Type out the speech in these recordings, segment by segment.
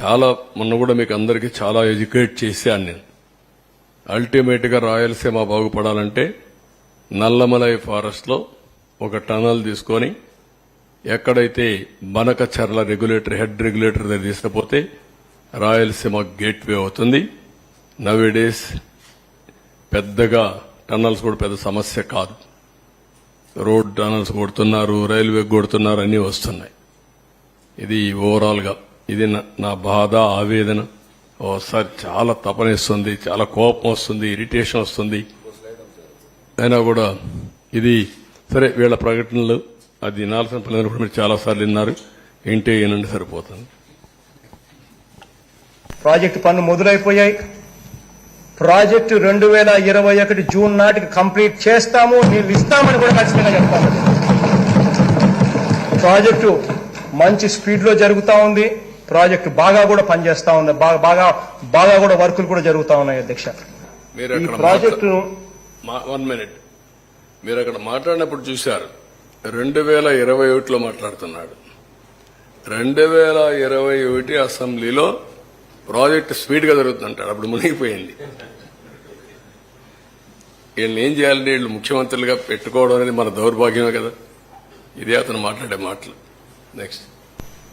చాలా మొన్న కూడా మీకు అందరికీ చాలా ఎడ్యుకేట్ చేశాను నేను. అల్టిమేట్గా రాయలసీమ బాగుపడాలంటే నల్లమలై ఫారెస్ట్లో ఒక టనల్ తీసుకొని ఎక్కడైతే బనకచర్ల రెగ్యులేటర్ హెడ్ రెగ్యులేటర్ దగ్గర తీసుకుపోతే రాయలసీమ గేట్ వే అవుతుంది. నవేడేస్ పెద్దగా టన్నల్స్ కూడా పెద్ద సమస్య కాదు. రోడ్ టనల్స్ కొడుతున్నారు రైల్వే కొడుతున్నారు అన్నీ వస్తున్నాయి. ఇది ఓవరాల్గా ఇది నా- నా బాధ ఆవేదన. ఓసారి చాలా తపనిస్తుంది చాలా కోపం వస్తుంది ఇరిటేషన్ వస్తుంది. అయినా కూడా ఇది సరే వీళ్ళ ప్రకటనలు అది వినాల్సిన పని కూడా మీరు చాలా సార్లు విన్నారు. ఏంటే ఏనండి సరిపోతుంది. ప్రాజెక్టు పనులు మొదలైపోయాయి. ప్రాజెక్టు రెండు వేల ఇరవై ఒకటి జూన్ నాటికి కంప్లీట్ చేస్తాము నీళ్ళు ఇస్తామని కూడా ఖచ్చితంగా చెప్తాను ప్రాజెక్టు మంచి స్పీడ్లో ఉంది. ప్రాజెక్టు బాగా కూడా పనిచేస్తా ఉంది. బాగా బాగా బాగా కూడా వర్కులు కూడా జరుగుతా ఉన్నాయి అధ్యక్ష. మీరు ఈ అక్కడ ప్రాజెక్టును వన్ మినిట్. మీరు అక్కడ మాట్లాడినప్పుడు చూశారు. రెండు వేల ఇరవై ఒకటిలో మాట్లాడుతున్నాడు. రెండు వేల ఇరవై ఒకటి అసెంబ్లీలో ప్రాజెక్ట్ స్పీడ్గా జరుగుతుందంటాడు. అప్పుడు మునిగిపోయింది. వీళ్ళని ఏం చేయాలంటే వీళ్ళు ముఖ్యమంత్రులుగా పెట్టుకోవడం అనేది మన దౌర్భాగ్యమే కదా. ఇదే అతను మాట్లాడే మాటలు. నెక్స్ట్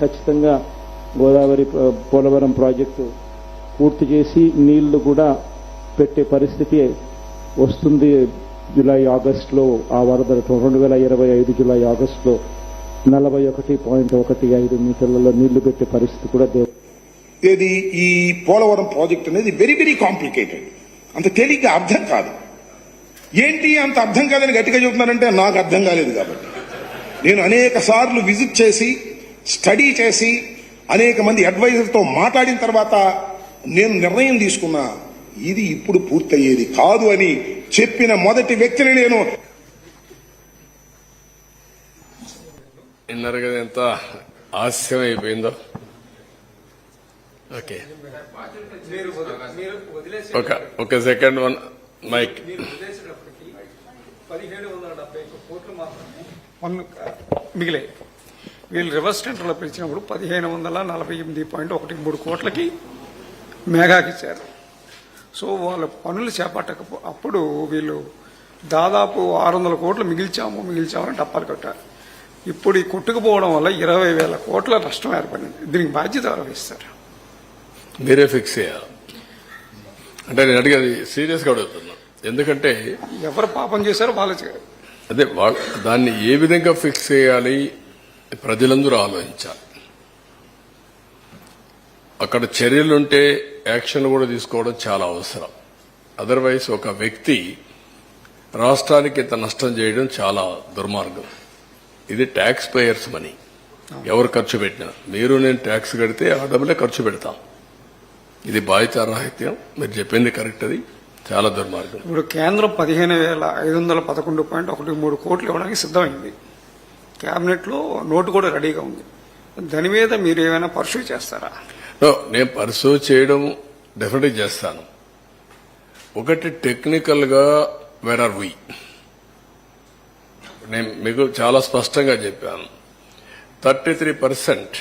ఖచ్చితంగా గోదావరి పోలవరం ప్రాజెక్టు పూర్తి చేసి నీళ్ళు కూడా పెట్టే పరిస్థితి వస్తుంది. జూలై ఆగస్టులో ఆ వరదలతో రెండు వేల ఇరవై ఐదు జూలై ఆగస్టులో నలభై ఒకటి పాయింట్ ఒకటి ఐదు మీటర్లలో నీళ్ళు పెట్టే పరిస్థితి కూడా దేవ ఏది? ఈ పోలవరం ప్రాజెక్ట్ అనేది వెరీ వెరీ కాంప్లికేటెడ్. అంత తేలిగ్గా అర్థం కాదు. ఏంటి అంత అర్థం కాదని గట్టిగా చెబుతున్నారంటే నాకు అర్థం కాలేదు కాబట్టి. నేను అనేక సార్లు విజిట్ చేసి స్టడీ చేసి అనేక మంది అడ్వైజర్తో మాట్లాడిన తర్వాత నేను నిర్ణయం తీసుకున్నా ఇది ఇప్పుడు పూర్తయ్యేది కాదు అని చెప్పిన మొదటి వ్యక్తిని నేను. విన్నారు కదా ఎంత హాస్యం అయిపోయిందో. ఓకే. ఒక ఒక సెకండ్ వన్ మైక్. పదిహేడు వీళ్ళు రివర్స్ టెండర్లో పిలిచినప్పుడు పదిహేను వందల నలభై ఎనిమిది పాయింట్ ఒకటి మూడు కోట్లకి మేఘాకి ఇచ్చారు సో వాళ్ళ పనులు చేపట్టకపో అప్పుడు వీళ్ళు దాదాపు ఆరు వందల కోట్లు మిగిల్చాము మిగిల్చామని డప్పాలు కొట్టారు. ఇప్పుడు ఈ కొట్టుకుపోవడం వల్ల ఇరవై వేల కోట్ల నష్టం ఏర్పడింది. దీనికి బాధ్యత వహిస్తారు? మీరే ఫిక్స్ చేయాలి. అంటే నేను అడిగేది సీరియస్గా అడుగుతున్నా. ఎందుకంటే ఎవరు పాపం చేశారో వాళ్ళు అదే వాళ్ళ దాన్ని ఏ విధంగా ఫిక్స్ చేయాలి? ప్రజలందరూ ఆలోచించాలి. అక్కడ చర్యలుంటే యాక్షన్ కూడా తీసుకోవడం చాలా అవసరం. అదర్వైజ్ ఒక వ్యక్తి రాష్ట్రానికి ఇంత నష్టం చేయడం చాలా దుర్మార్గం. ఇది ట్యాక్స్ పేయర్స్ మనీ. ఎవరు ఖర్చు పెట్టినా. మీరు నేను ట్యాక్స్ కడితే ఆ డబ్బులే ఖర్చు పెడతాం. ఇది బాధ్యత రాహిత్యం మీరు చెప్పింది కరెక్ట్ అది. చాలా దుర్మార్గం. ఇప్పుడు కేంద్రం పదిహేను వేల ఐదు వందల పదకొండు పాయింట్ ఒకటి మూడు కోట్లు ఇవ్వడానికి సిద్ధమైంది. క్యాబినెట్లో నోటు కూడా రెడీగా ఉంది. దాని మీద మీరు ఏమైనా పర్సూ చేస్తారా? నేను పర్సూ చేయడం డెఫినెట్ చేస్తాను. ఒకటి టెక్నికల్గా వేర్ ఆర్ వి నేను మీకు చాలా స్పష్టంగా చెప్పాను. Thirty three percent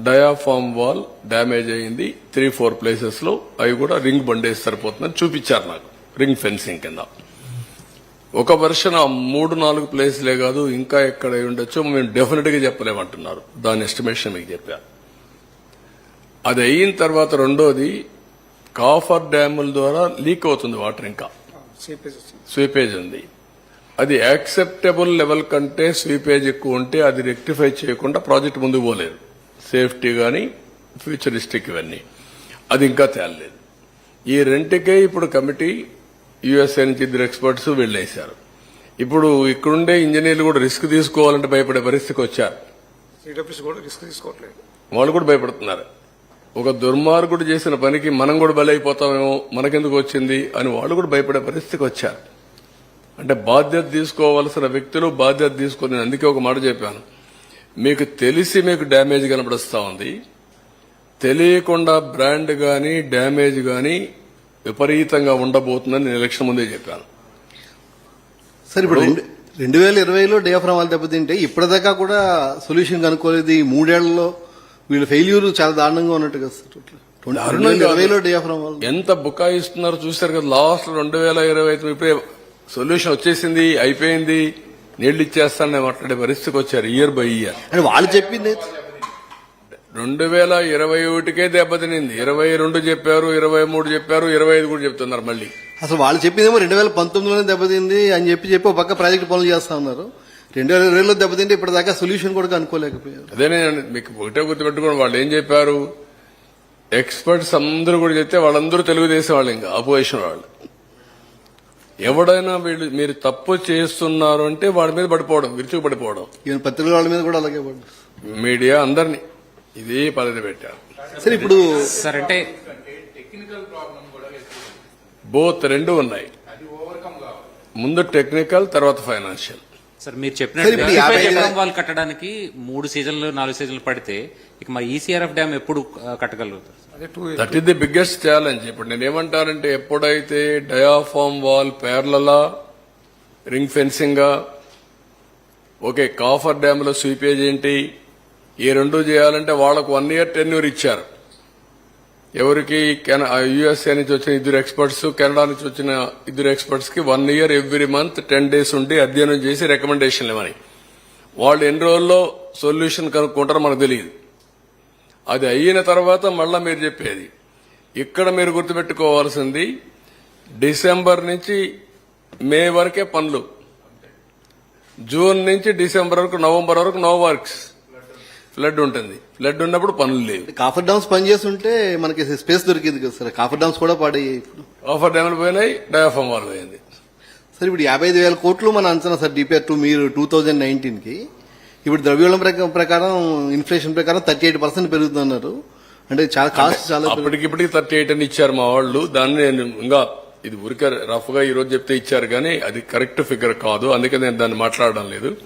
diaphragm wall damage అయింది. త్రీ ఫోర్ ప్లేసెస్లో అవి కూడా రింగ్ బండేసి సరిపోతుందని చూపించారు నాకు. రింగ్ ఫెన్సింగ్ కింద. ఒక వర్షన్ ఆ మూడు నాలుగు ప్లేస్లే కాదు ఇంకా ఎక్కడ ఉండొచ్చో మేము డెఫినెట్గా చెప్పలేమంటున్నారు. దాని ఎస్టిమేషన్ మీకు చెప్పాను అది అయిన తర్వాత రెండోది కాఫర్ డ్యాముల ద్వారా లీక్ అవుతుంది వాటర్ ఇంకా. స్వీపేజ్ ఉంది. అది యాక్సెప్టబుల్ లెవెల్ కంటే స్వీపేజ్ ఎక్కువ ఉంటే అది రెక్టిఫై చేయకుండా ప్రాజెక్ట్ ముందుకు పోలేదు. సేఫ్టీ కానీ ఫ్యూచరిస్టిక్ ఇవన్నీ. అది ఇంకా తేలలేదు. ఈ రెంటికే ఇప్పుడు కమిటీ యుఎస్ఏ నుంచి ఇద్దరు ఎక్స్పర్ట్స్ వెళ్ళేశారు. ఇప్పుడు ఇక్కడుండే ఇంజనీర్లు కూడా రిస్క్ తీసుకోవాలంటే భయపడే పరిస్థితికి వచ్చారు. సిడబ్ల్యూసీ కూడా రిస్క్ తీసుకోవట్లేదు. వాళ్ళు కూడా భయపడుతున్నారు. ఒక దుర్మార్గుడు చేసిన పనికి మనం కూడా బలైపోతామేమో మనకెందుకు వచ్చింది అని వాళ్ళు కూడా భయపడే పరిస్థితికి వచ్చారు. అంటే బాధ్యత తీసుకోవాల్సిన వ్యక్తులు బాధ్యత తీసుకొని నేను అందుకే ఒక మాట చెప్పాను. మీకు తెలిసి మీకు డ్యామేజ్ కనబడుస్తా ఉంది. తెలియకుండా బ్రాండ్ గాని డ్యామేజ్ గాని విపరీతంగా ఉండబోతుందని నేను ఎలక్షన్ ముందే చెప్పాను. సార్ ఇప్పుడు రెండు రెండు వేల ఇరవైలో డయాఫ్రామ్ వాళ్ళు దెబ్బతింటే ఇప్పటిదాకా కూడా సొల్యూషన్ కనుక్కోలేదు. ఈ మూడేళ్ళలో వీళ్ళ ఫెయిల్యూర్ చాలా దారుణంగా ఉన్నట్టు కదా సార్. ఇరవైలో ఎంత బుకాయిస్తున్నారో చూశారు కదా లాస్ట్ రెండు వేల ఇరవై ఐదు ఇప్పుడే సొల్యూషన్ వచ్చేసింది అయిపోయింది నీళ్ళు ఇచ్చేస్తానని మాట్లాడే పరిస్థితికి వచ్చారు ఇయర్ బై ఇయర్. అంటే వాళ్ళు చెప్పింది రెండు వేల ఇరవై ఒకటికే దెబ్బతినింది. ఇరవై రెండు చెప్పారు ఇరవై మూడు చెప్పారు ఇరవై ఐదు కూడా చెప్తున్నారు మళ్ళీ. అసలు వాళ్ళు చెప్పిందేమో రెండు వేల పంతొమ్మిదిలోనే దెబ్బతింది అని చెప్పి చెప్పి ఒక పక్క ప్రాజెక్ట్ పనులు చేస్తా ఉన్నారు. రెండు వేల ఇరవైలో దెబ్బతింటే ఇప్పటిదాకా సొల్యూషన్ కూడా కనుక్కోలేకపోయారు అదే మీకు ఒకటే గుర్తుపెట్టుకోండి వాళ్ళు ఏం చెప్పారు? ఎక్స్పర్ట్స్ అందరూ కూడా చెప్తే వాళ్ళందరూ తెలుగుదేశం వాళ్ళు ఇంకా అపోజిషన్ వాళ్ళు. ఎవడైనా వీళ్ళు మీరు తప్పు చేస్తున్నారు అంటే వాడి మీద పడిపోవడం విరుచుకు పడిపోవడం ఈవెన్ పత్రికల వాళ్ళ మీద కూడా అలాగే మీడియా అందరినీ. ఇదే పద్ధతి పెట్టారు. సరే ఇప్పుడు సార్ అంటే బోత్ రెండు ఉన్నాయి. ముందు టెక్నికల్ తర్వాత ఫైనాన్షియల్. సార్ మీరు చెప్పినట్టు వాళ్ళు కట్టడానికి మూడు సీజన్లు నాలుగు సీజన్లు పడితే ఇక మా ఈసీఆర్ఎఫ్ డ్యామ్ ఎప్పుడు కట్టగలుగుతారు? That is the biggest challenge ఇప్పుడు నేను ఏమంటానంటే ఎప్పుడైతే డయాఫామ్ వాల్ పేర్లలా రింగ్ ఫెన్సింగ్ ఓకే కాఫర్ డ్యామ్లో స్వీపేజ్ ఏంటి? ఈ రెండు చేయాలంటే వాళ్ళకు వన్ ఇయర్ టెన్యూర్ ఇచ్చారు. ఎవరికి యుఎస్ఏ నుంచి వచ్చిన ఇద్దరు ఎక్స్పర్ట్స్ కెనడా నుంచి వచ్చిన ఇద్దరు ఎక్స్పర్ట్స్కి one year every month ten days ఉండి అధ్యయనం చేసి రికమెండేషన్లు ఇవ్వని వాళ్ళు ఎన్ని రోజుల్లో సొల్యూషన్ కనుక్కుంటారో మనకు తెలియదు. అది అయిన తర్వాత మళ్ళా మీరు చెప్పేది. ఇక్కడ మీరు గుర్తుపెట్టుకోవాల్సింది డిసెంబర్ నుంచి మే వరకే పనులు. జూన్ నుంచి డిసెంబర్ వరకు నవంబర్ వరకు నో వర్క్స్ ఫ్లడ్ ఉంటుంది. ఫ్లడ్ ఉన్నప్పుడు పనులు లేవు. కాఫర్ డామ్స్ పనిచేస్తుంటే మనకి స్పేస్ దొరికింది కదా సార్. కాఫర్ డామ్స్ కూడా పాడయ్యాయి ఇప్పుడు. ఆఫర్ డ్యామ్లు పోయినాయి డయాఫామ్ వాల్ పోయింది. సార్ ఇప్పుడు యాభై ఐదు వేల కోట్లు మన అంచనా సార్ డిపిఆర్ టూ మీరు టూ థౌజండ్ నైన్టీన్కి ఇప్పుడు ద్రవ్యోళం ప్రక- ప్రకారం ఇన్ఫ్లేషన్ ప్రకారం థర్టీ ఎయిట్ పర్సెంట్ పెరుగుతున్నారు. అంటే చాలా కాస్ట్ చాలా అప్పటికిప్పటికి థర్టీ ఎయిట్ అని ఇచ్చారు మా వాళ్ళు. దాన్ని నేను ఇంకా ఇది ఊరికే రఫ్గా ఈ రోజు చెప్తే ఇచ్చారు కానీ అది కరెక్ట్ ఫిగర్ కాదు. అందుకే నేను దాన్ని మాట్లాడడం లేదు.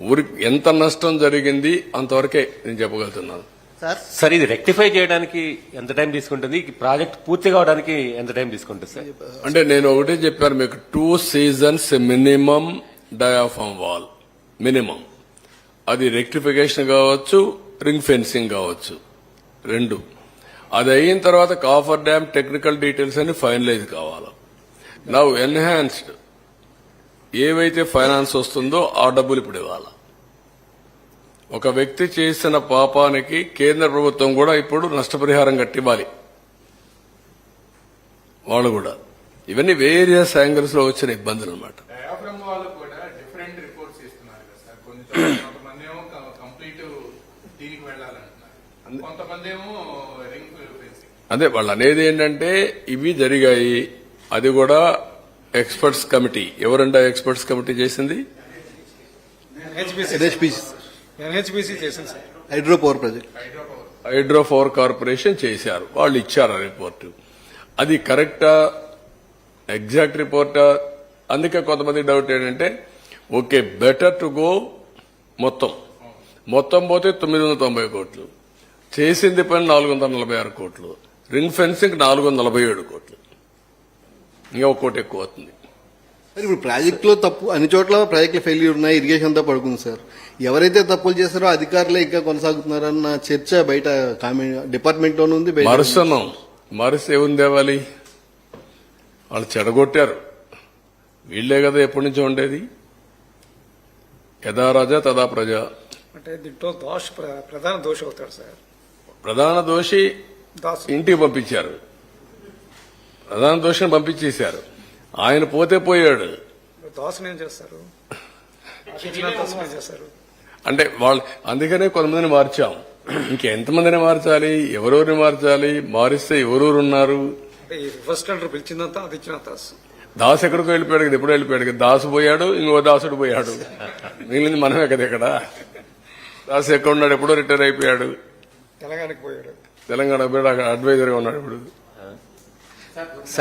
ఊరి ఎంత నష్టం జరిగింది అంతవరకే నేను చెప్పగలుగుతున్నాను. సార్? సార్ ఇది రెక్టిఫై చేయడానికి ఎంత టైం తీసుకుంటుంది? ఈ ప్రాజెక్ట్ పూర్తి కావడానికి ఎంత టైం తీసుకుంటుంది సార్? అంటే నేను ఒకటే చెప్పాను మీకు two seasons minimum diaphragm wall minimum అది రెక్టిఫికేషన్ కావచ్చు రింగ్ ఫెన్సింగ్ కావచ్చు. రెండు. అది అయిన తర్వాత కాఫర్ డ్యామ్ టెక్నికల్ డీటెయిల్స్ అన్ని ఫైనలైజ్ కావాలి. నవ్ ఎన్హాన్స్డ్ ఏవైతే ఫైనాన్స్ వస్తుందో ఆ డబ్బులు ఇప్పుడు ఇవ్వాలి? ఒక వ్యక్తి చేసిన పాపానికి కేంద్ర ప్రభుత్వం కూడా ఇప్పుడు నష్టపరిహారం కట్టివ్వాలి. వాళ్ళు కూడా. ఇవన్నీ వేరియస్ యాంగిల్స్లో వచ్చిన ఇబ్బందులు అనమాట అదే వాళ్ళు అనేది ఏంటంటే ఇవి జరిగాయి అది కూడా ఎక్స్పర్ట్స్ కమిటీ. ఎవరంటే ఎక్స్పర్ట్స్ కమిటీ చేసింది? Hydro power project. Hydro power corporation చేశారు. వాళ్ళు ఇచ్చారు ఆ రిపోర్టు. అది కరెక్టా? ఎగ్జాక్ట్ రిపోర్టా? అందుకే కొంతమంది డౌట్ ఏంటంటే ఓకే బెటర్ టు గో మొత్తం. మొత్తం పోతే తొమ్మిది వందల తొంభై కోట్లు. చేసింది పని నాలుగు వందల నలభై ఆరు కోట్లు. రింగ్ ఫెన్సింగ్ నాలుగు వందల నలభై ఏడు కోట్లు. ఇంకా ఒక కోటి ఎక్కువ అవుతుంది సార్ ఇప్పుడు ప్రాజెక్ట్లో తప్పు అన్ని చోట్ల ప్రాజెక్టులు ఫెయిల్యూర్ ఉన్నాయి ఇరిగేషన్ అంతా పడుకుంది సార్. ఎవరైతే తప్పులు చేస్తారో అధికారులే ఇంకా కొనసాగుతున్నారన్న చర్చ బయట డిపార్ట్మెంట్లోనే ఉంది మరుసనం మరుస ఏముంది తేవాలి వాళ్ళు చెడగొట్టారు. వీళ్ళే కదా ఎప్పటి నుంచో ఉండేది. యథా రాజా తదా ప్రజ. అంటే దీంట్లో దోష ప్ర- ప్రధాన దోష అవుతాడు సార్. ప్రధాన దోషి దాసు. ఇంటికి పంపించారు. ప్రధాన దోషిని పంపించేశారు. ఆయన పోతే పోయాడు. దాసుని ఏం చేస్తారు? అంటే వాళ్ళు అందుకనే కొంతమందిని మార్చాం. ఇంకెంతమందిని మార్చాలి? ఎవరెవరిని మార్చాలి? మారిస్తే ఎవరెవరు ఉన్నారు? అంటే ఈ రివర్స్ టెండర్ పిలిచిందంతా అది ఇచ్చిన దాసు దాసు ఎక్కడికో వెళ్ళిపోయాడు కదా ఎప్పుడు వెళ్ళిపోయాడు కదా. దాసు పోయాడు ఇంకో దాసుడు పోయాడు. మిగిలింది మనమే కదా ఇక్కడ. దాసు ఎక్కడ ఉన్నాడు? ఎప్పుడో రిటైర్ అయిపోయాడు. తెలంగాణకి పోయాడు. తెలంగాణ అడ్వైజర్గా ఉన్నాడు ఇప్పుడు. Sabe?